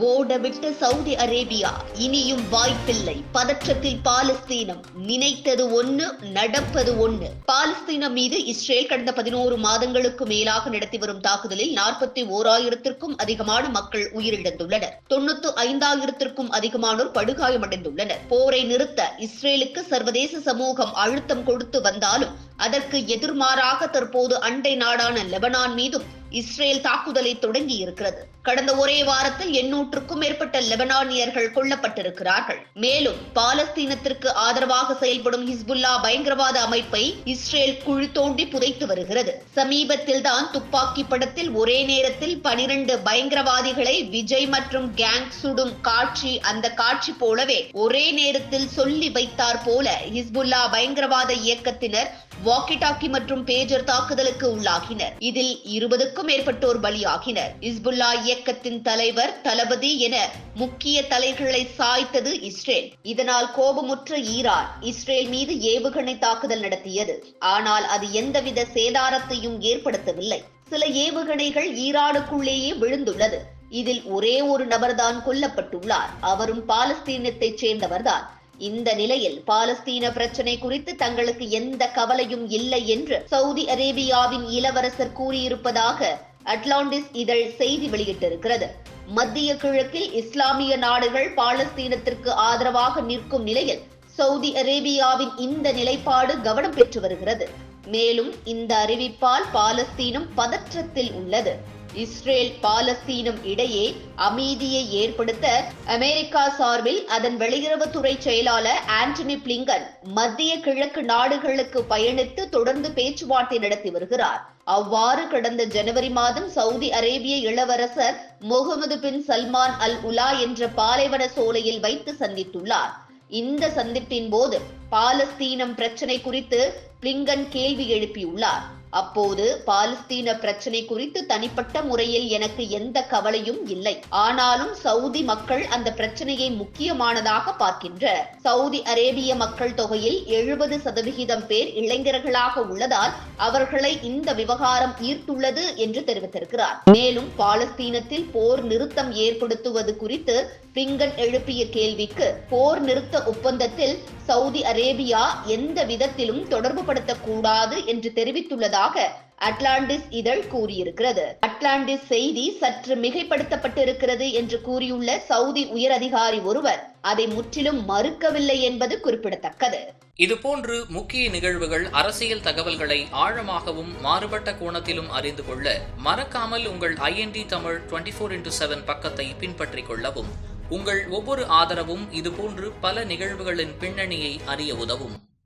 ஓடவிட்ட Saudi Arabia இனியும் வாய்ப்பில்லை. பதற்றத்தில் பாலஸ்தீனம் நினைத்தது ஒண்ணு நடப்பது ஒண்ணு. பாலஸ்தீனம் மீது இஸ்ரேல் கடந்த பதினோரு மாதங்களுக்கு மேலாக நடத்தி வரும் தாக்குதலில் நாற்பத்தி ஓராயிரத்திற்கும் அதிகமான மக்கள் உயிரிழந்துள்ளனர். தொண்ணூத்து ஐந்தாயிரத்திற்கும் அதிகமானோர் படுகாயமடைந்துள்ளனர். போரை நிறுத்த இஸ்ரேலுக்கு சர்வதேச சமூகம் அழுத்தம் கொடுத்து வந்தாலும் அதற்கு எதிர்மாறாக தற்போது அண்டை நாடான லெபனான் மீதும் இஸ்ரேல் தாக்குதலை தொடங்கி இருக்கிறது கடந்த ஒரே வாரத்தில் எண்ணூற்றுக்கும் மேற்பட்ட லெபனானியர்கள் கொல்லப்பட்டிருக்கிறார்கள். மேலும் பாலஸ்தீனத்திற்கு ஆதரவாக செயல்படும் ஹிஸ்புல்லா பயங்கரவாத அமைப்பை இஸ்ரேல் குழி தோண்டி புதைத்து வருகிறது. சமீபத்தில் தான் துப்பாக்கி படத்தில் ஒரே நேரத்தில் பனிரண்டு பயங்கரவாதிகளை விஜய் மற்றும் கேங் சுடும் காட்சி அந்த காட்சி போலவே ஒரே நேரத்தில் சொல்லி வைத்தார் போல ஹிஸ்புல்லா பயங்கரவாத இயக்கத்தினர் வாக்கி டாக்கி மற்றும் பேஜர் தாக்குதலுக்கு உள்ளாகினர். இதில் இருபதுக்கும் மேற்பட்டோர் பலியாகினர். இஸ்புல்லா இயக்கத்தின் தலைவர் தளபதி என முக்கிய தலைகளை சாய்த்தது இஸ்ரேல். இதனால் கோபமுற்ற ஈரான் இஸ்ரேல் மீது ஏவுகணை தாக்குதல் நடத்தியது. ஆனால் அது எந்தவித சேதாரத்தையும் ஏற்படுத்தவில்லை. சில ஏவுகணைகள் ஈரானுக்குள்ளேயே விழுந்துள்ளது. இதில் ஒரே ஒரு நபர்தான் கொல்லப்பட்டுள்ளார். அவரும் பாலஸ்தீனத்தைச் சேர்ந்தவர்தான். இந்த நிலையில் பாலஸ்தீன பிரச்சனை குறித்து தங்களுக்கு எந்த கவலையும் இல்லை என்று சவுதி அரேபியாவின் இளவரசர் கூறியிருப்பதாக அட்லாண்டிஸ் இதழ் செய்தி வெளியிட்டிருக்கிறது. மத்திய கிழக்கில் இஸ்லாமிய நாடுகள் பாலஸ்தீனத்திற்கு ஆதரவாக நிற்கும் நிலையில் சவுதி அரேபியாவின் இந்த நிலைப்பாடு கவனம் பெற்று வருகிறது. மேலும் இந்த அறிவிப்பால் பாலஸ்தீனம் பதற்றத்தில் உள்ளது. இஸ்ரேல் பாலஸ்தீனம் இடையே அமைதியை ஏற்படுத்த அமெரிக்கா சார்பில் அதன் வெளியுறவுத்துறை செயலாளர் ஆண்டனி பிளிங்கன் மத்திய கிழக்கு நாடுகளுக்கு பயணித்து தொடர்ந்து பேச்சுவார்த்தை நடத்தி வருகிறார். அவ்வாறு கடந்த ஜனவரி மாதம் சவுதி அரேபிய இளவரசர் முகமது பின் சல்மான் அல் உலா என்ற பாலைவன சோலையில் வைத்து சந்தித்துள்ளார். இந்த சந்திப்பின் போது பாலஸ்தீனம் பிரச்சனை குறித்து பிளிங்கன் கேள்வி எழுப்பியுள்ளார். அப்போது பாலஸ்தீன பிரச்சனை குறித்து தனிப்பட்ட முறையில் எனக்கு எந்த கவலையும் இல்லை. ஆனாலும் சவுதி மக்கள் அந்த பிரச்சனையை முக்கியமானதாக பார்க்கின்ற சவுதி அரேபிய மக்கள் தொகையில் எழுபது சதவிகிதம் பேர் இளைஞர்களாக உள்ளதால் அவர்களை இந்த விவகாரம் ஈர்த்துள்ளது என்று தெரிவித்திருக்கிறார். மேலும் பாலஸ்தீனத்தில் போர் நிறுத்தம் ஏற்படுத்துவது குறித்து பிங்கன் எழுப்பிய கேள்விக்கு போர் நிறுத்த ஒப்பந்தத்தில் சவுதி அரேபியா எந்த விதத்திலும் தொடர்பு படுத்தக்கூடாது என்று தெரிவித்துள்ளதாக அட்லாண்டிஸ் இதழ் கூறியிருக்கிறது. அட்லாண்டிஸ் செய்தி சற்று மிகைப்படுத்தப்பட்டிருக்கிறது என்று கூறியுள்ள சவுதி உயர் அதிகாரி ஒருவர் அதை முற்றிலும் மறுக்கவில்லை என்பது குறிப்பிடத்தக்கது. இதுபோன்று முக்கிய நிகழ்வுகள் அரசியல் தகவல்களை ஆழமாகவும் மாறுபட்ட கோணத்திலும் அறிந்து கொள்ள மறக்காமல் உங்கள் IND Tamil twenty four into seven பக்கத்தை பின்பற்றிக் கொள்ளவும் உங்கள் ஒவ்வொரு ஆதரவும் இதுபோன்று பல நிகழ்வுகளின் பின்னணியை அறிய உதவும்.